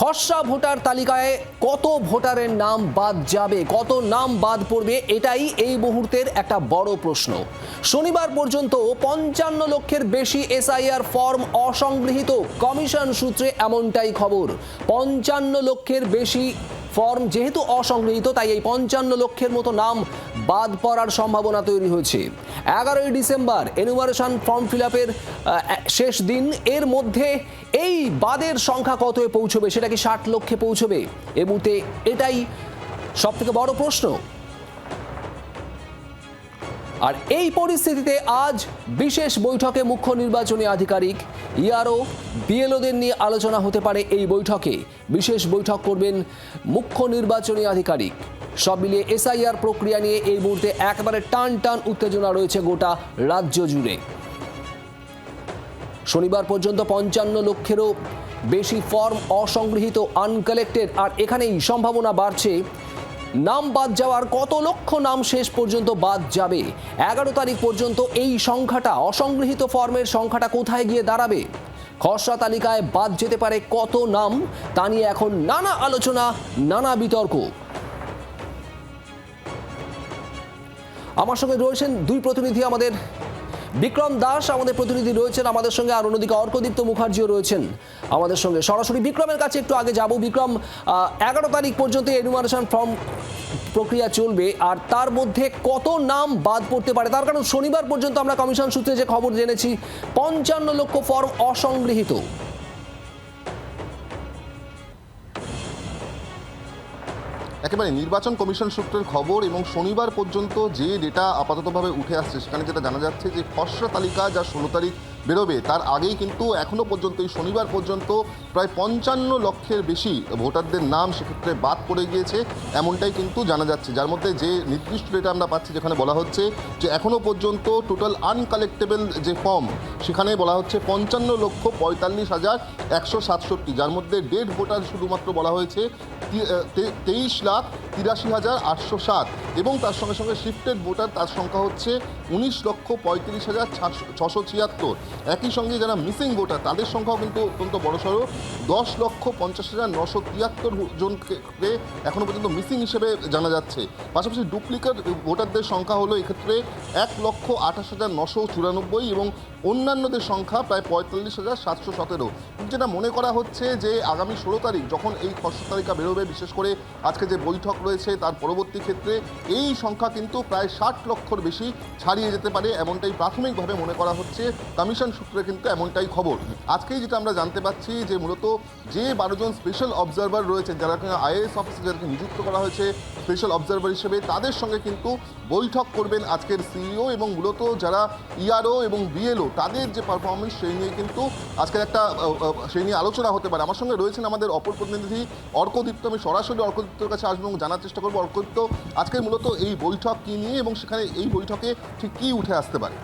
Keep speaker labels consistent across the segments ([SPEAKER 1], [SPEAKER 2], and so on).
[SPEAKER 1] খসড়া ভোটার তালিকায় কত ভোটারের নাম বাদ যাবে, কত নাম বাদ পড়বে, এটাই এই মুহূর্তের একটা বড় প্রশ্ন। শনিবার পর্যন্ত পঞ্চান্ন লক্ষের বেশি এসআইআর ফর্ম অসংগৃহীত। কমিশন সূত্রে এমনটাই খবর, পঞ্চান্ন লক্ষের বেশি ফর্ম যেহেতু অসংগৃহীত, তাই এই পঞ্চান্ন লক্ষের মতো নাম বাদ পড়ার সম্ভাবনা তৈরি হয়েছে। এগারোই ডিসেম্বর এনুমারেশন ফর্ম ফিল আপের শেষ দিন। এর মধ্যে এই বাদের সংখ্যা কত পৌঁছবে, সেটা কি ষাট লক্ষে পৌঁছবে? এ মুহূর্তে এটাই সব থেকে বড় প্রশ্ন। আর এই পরিস্থিতিতে আজ বিশেষ বৈঠকে মুখ্য নির্বাচনী আধিকারিক ইয়ারও বিএলওদের নিয়ে আলোচনা হতে পারে এই বৈঠকে। বিশেষ বৈঠক করবেন মুখ্য নির্বাচনী আধিকারিক। সব মিলিয়ে এসআইআর প্রক্রিয়া নিয়ে এই মুহূর্তে একেবারে টান টান উত্তেজনা রয়েছে গোটা রাজ্য জুড়ে। শনিবার পর্যন্ত পঞ্চান্ন লক্ষেরও বেশি ফর্ম অসংগৃহীত, আনকালেক্টেড, আর এখানেই সম্ভাবনা বাড়ছে নাম বাদ যাওয়ার কত লক্ষ নাম শেষ পর্যন্ত বাদ যাবে? এগারো তারিখ পর্যন্ত এই সংখ্যাটা, অসংগৃহীত ফর্মের সংখ্যাটা কোথায় গিয়ে দাঁড়াবে? খসড়া তালিকায় বাদ যেতে পারে কত নাম? তা নিয়ে এখন নানা আলোচনা, নানা বিতর্ক। আমার সঙ্গে রয়েছেন দুই প্রতিনিধি আমাদের বিক্রম দাস আমাদের প্রতিনিধি রয়েছেন আমাদের সঙ্গে, আর অন্যদিকে অর্কদীপ্ত মুখার্জিও রয়েছেন আমাদের সঙ্গে। সরাসরি বিক্রমের কাছে একটু আগে যাব। বিক্রম এগারো তারিখ পর্যন্ত এনুমারেশন ফর্ম প্রক্রিয়া চলবে, আর তার মধ্যে কত নাম বাদ পড়তে পারে? তার কারণ শনিবার পর্যন্ত আমরা কমিশন সূত্রে যে খবর জেনেছি, পঞ্চান্ন লক্ষ ফর্ম অসংগৃহীত।
[SPEAKER 2] একেবারে নির্বাচন কমিশন সূত্রের খবর এবং শনিবার পর্যন্ত যে ডেটা আপাততভাবে উঠে আসছে, সেখানে যেটা জানা যাচ্ছে যে খসড়া তালিকা যা ষোলো তারিখ বেরোবে। তার আগেই কিন্তু এখনও পর্যন্ত, এই শনিবার পর্যন্ত প্রায় পঞ্চান্ন লক্ষের বেশি ভোটারদের নাম সেক্ষেত্রে বাদ পড়ে গিয়েছে, এমনটাই কিন্তু জানা যাচ্ছে। যার মধ্যে যে নির্দিষ্ট ডেটা আমরা পাচ্ছি, যেখানে বলা হচ্ছে যে এখনও পর্যন্ত টোটাল আনকালেক্টেবল যে ফর্ম সেখানে বলা হচ্ছে পঞ্চান্ন লক্ষ পঁয়তাল্লিশ হাজার একশো সাতষট্টি, যার মধ্যে ডেড ভোটার শুধুমাত্র বলা হয়েছে তেইশ লাখ তিরাশি হাজার আটশো সাত এবং তার সঙ্গে সঙ্গে শিফটেড ভোটার তার সংখ্যা হচ্ছে উনিশ লক্ষ পঁয়ত্রিশ হাজার ছশো ছিয়াত্তর। একই সঙ্গে যারা মিসিং ভোটার তাদের সংখ্যাও কিন্তু অত্যন্ত বড়সড়। দশ লক্ষ পঞ্চাশ হাজার নশো তিয়াত্তর জনকে এখনও পর্যন্ত মিসিং হিসেবে জানা যাচ্ছে। পাশাপাশি ডুপ্লিকেট ভোটারদের সংখ্যা হলো এক্ষেত্রে এক লক্ষ আঠাশ হাজার নশো চুরানব্বই এবং অন্যান্যদের সংখ্যা প্রায় পঁয়তাল্লিশ হাজার সাতশো সতেরো। যেটা মনে করা হচ্ছে যে আগামী ষোলো তারিখ যখন এই খসড়া তালিকা বেরোবে, বিশেষ করে আজকে যে বৈঠক রয়েছে তার পরবর্তী ক্ষেত্রে এই সংখ্যা কিন্তু প্রায় ষাট লক্ষর বেশি ছাড়িয়ে যেতে পারে, এমনটাই প্রাথমিকভাবে মনে করা হচ্ছে। কমিশন সূত্রে কিন্তু এমনটাই খবর। আজকেই যেটা আমরা জানতে পাচ্ছি যে মূলত যে বারোজন স্পেশাল অবজারভার রয়েছেন, যারা কিনা আইএএস অফিসে যাদেরকে নিযুক্ত করা হয়েছে স্পেশাল অবজারভার হিসেবে, তাদের সঙ্গে কিন্তু বৈঠক করবেন আজকের সিইও এবং মূলত যারা ইআরও এবং বিএলও তাদের যে পারফরমেন্স সেই নিয়ে কিন্তু আজকের একটা সেই নিয়ে আলোচনা হতে পারে। আমার সঙ্গে রয়েছেন আমাদের অপর প্রতিনিধি অর্কদীপ্ত। আমি সরাসরি অর্কদীপ্তর কাছে আসব এবং জানার চেষ্টা করব। অর্কদীপ্ত আজকের মূলত এই বৈঠক কী নিয়ে এবং সেখানে এই বৈঠকে ঠিক কী উঠে আসতে পারে?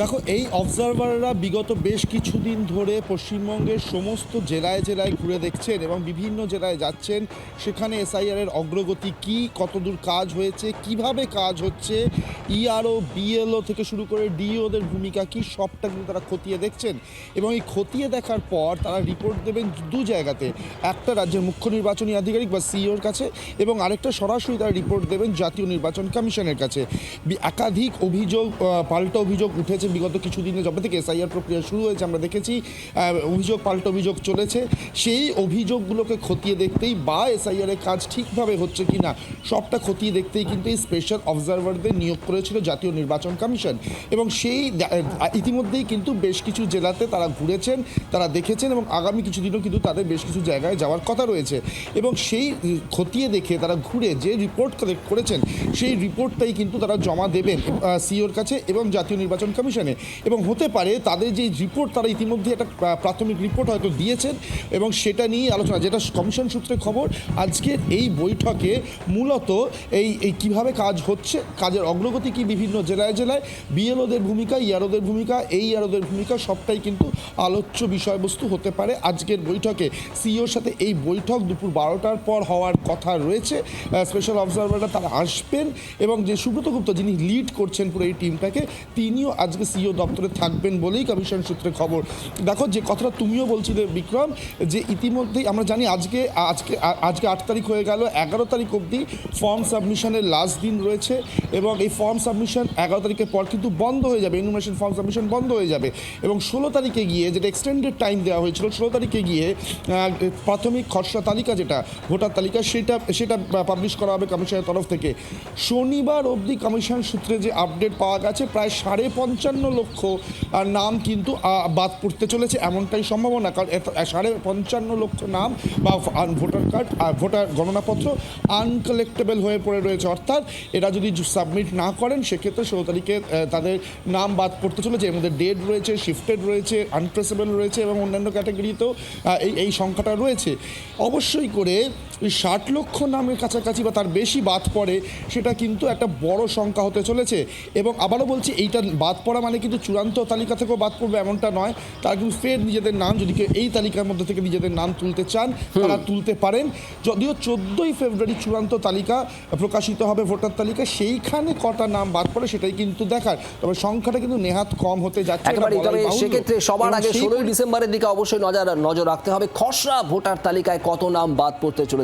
[SPEAKER 3] দেখো, এই অবজারভাররা বিগত বেশ কিছুদিন ধরে পশ্চিমবঙ্গের সমস্ত জেলায় জেলায় ঘুরে দেখছেন এবং বিভিন্ন জেলায় যাচ্ছেন। সেখানে এসআইআর এর অগ্রগতি কি? কতদূর কাজ হয়েছে? কীভাবে কাজ হচ্ছে? ইআরও বিএলও থেকে শুরু করে ডিওদের ভূমিকা কি? সবটা কিন্তু তারা খতিয়ে দেখছেন এবং এই খতিয়ে দেখার পর তারা রিপোর্ট দেবেন দু জায়গাতে। একটা রাজ্যের মুখ্য নির্বাচনী আধিকারিক বা সিইওর কাছে এবং আরেকটা সরাসরি তারা রিপোর্ট দেবেন জাতীয় নির্বাচন কমিশনের কাছে। একাধিক অভিযোগ পাল্টা অভিযোগ উঠেছে বিগত কিছুদিনে যবে থেকে এসআইআর প্রক্রিয়া শুরু হয়েছে, আমরা দেখেছি অভিযোগ, পাল্টা অভিযোগ চলেছে। সেই অভিযোগগুলোকে খতিয়ে দেখতেই বা এসআইআর এর কাজ ঠিকভাবে হচ্ছে কি না সবটা খতিয়ে দেখতেই কিন্তু এই স্পেশাল অবজারভারদের নিয়োগ করেছিল জাতীয় নির্বাচন কমিশন। এবং সেই ইতিমধ্যেই কিন্তু বেশ কিছু জেলাতে তারা ঘুরেছেন, তারা দেখেছেন এবং আগামী কিছুদিনও কিন্তু তাদের বেশ কিছু জায়গায় যাওয়ার কথা রয়েছে। এবং সেই খতিয়ে দেখে তারা ঘুরে যে রিপোর্ট কালেক্ট করেছেন, সেই রিপোর্টটাই কিন্তু তারা জমা দেবেন সিওর কাছে এবং জাতীয় নির্বাচন কমিশনে। এবং হতে পারে তাদের যে রিপোর্ট তারা ইতিমধ্যে একটা প্রাথমিক রিপোর্ট হয়তো দিয়েছেন এবং সেটা নিয়ে আলোচনা। যেটা কমিশন সূত্রে খবর, আজকের এই বৈঠকে মূলত এই এই কীভাবে কাজ হচ্ছে, কাজের অগ্রগতি কি বিভিন্ন জেলায় জেলায়, বিএলওদের ভূমিকা ইয়ারোদের ভূমিকা, এই ইয়ারোদের ভূমিকা, সবটাই কিন্তু আলোচ্য বিষয়বস্তু হতে পারে। আজকের বৈঠকে সিইওর সাথে এই বৈঠক দুপুর বারোটার পর হওয়ার কথা রয়েছে। স্পেশাল অবজারভাররা তারা আসবেন এবং যে সুব্রত গুপ্ত যিনি লিড করছেন পুরো এই টিমটাকে তিনিও আজকে থেকে সিও দপ্তরে থাকবেন বলেই কমিশন সূত্রে খবর। দেখো, যে কথাটা তুমিও বলছিলে, বিক্রম, যে ইতিমধ্যেই আমরা জানি আজকে আজকে আজকে আট তারিখ হয়ে গেল, এগারো তারিখ অবধি ফর্ম সাবমিশনের লাস্ট দিন রয়েছে এবং এই ফর্ম সাবমিশন এগারো তারিখের পর কিন্তু বন্ধ হয়ে যাবে ইনফরমেশন ফর্ম সাবমিশন বন্ধ হয়ে যাবে। এবং ষোলো তারিখে গিয়ে যেটা এক্সটেন্ডেড টাইম দেওয়া হয়েছিল, ষোলো তারিখে গিয়ে প্রাথমিক খসড়া তালিকা যেটা, ভোটার তালিকা, সেটা সেটা পাবলিশ করা হবে কমিশনের তরফ থেকে। শনিবার অবধি কমিশন সূত্রে যে আপডেট পাওয়া গেছে, প্রায় সাড়ে পঞ্চান্ন লক্ষ আহ, নাম কিন্তু বাদ পড়তে চলেছে এমনটাই সম্ভাবনা কারণ সাড়ে পঞ্চান্ন লক্ষ নাম বা ভোটার কার্ড ভোটার গণনাপত্র আনকালেক্টেবল হয়ে পড়ে রয়েছে। অর্থাৎ এরা যদি সাবমিট না করেন সেক্ষেত্রে ষোলো তারিখে তাদের নাম বাদ পড়তে চলেছে। এর মধ্যে ডেড রয়েছে শিফটেড রয়েছে আনপ্রেসেবল রয়েছে এবং অন্যান্য ক্যাটাগরিতেও এই এই সংখ্যাটা রয়েছে। অবশ্যই করে ওই ষাট লক্ষ নামের কাছাকাছি বা তার বেশি বাদ পড়ে সেটা কিন্তু একটা বড় সংখ্যা হতে চলেছে। এবং আবারও বলছি এইটা বাদ পড়া মানে কিন্তু চূড়ান্ত তালিকা থেকেও বাদ পড়বে এমনটা নয়। তারা কিন্তু ফের নিজেদের নাম যদি কেউ এই তালিকার মধ্যে থেকে নিজেদের নাম তুলতে চান তারা তুলতে পারেন। যদিও চোদ্দোই ফেব্রুয়ারি চূড়ান্ত তালিকা প্রকাশিত হবে ভোটার তালিকা সেইখানে কটা নাম বাদ পড়ে সেটাই কিন্তু দেখার। তবে সংখ্যাটা কিন্তু নেহাত কম হতে যাচ্ছে
[SPEAKER 1] তবে সেক্ষেত্রে সবার আগে ষোলোই ডিসেম্বরের দিকে অবশ্যই নজর নজর রাখতে হবে। খসড়া ভোটার তালিকায় কত নাম বাদ পড়তে চলেছে?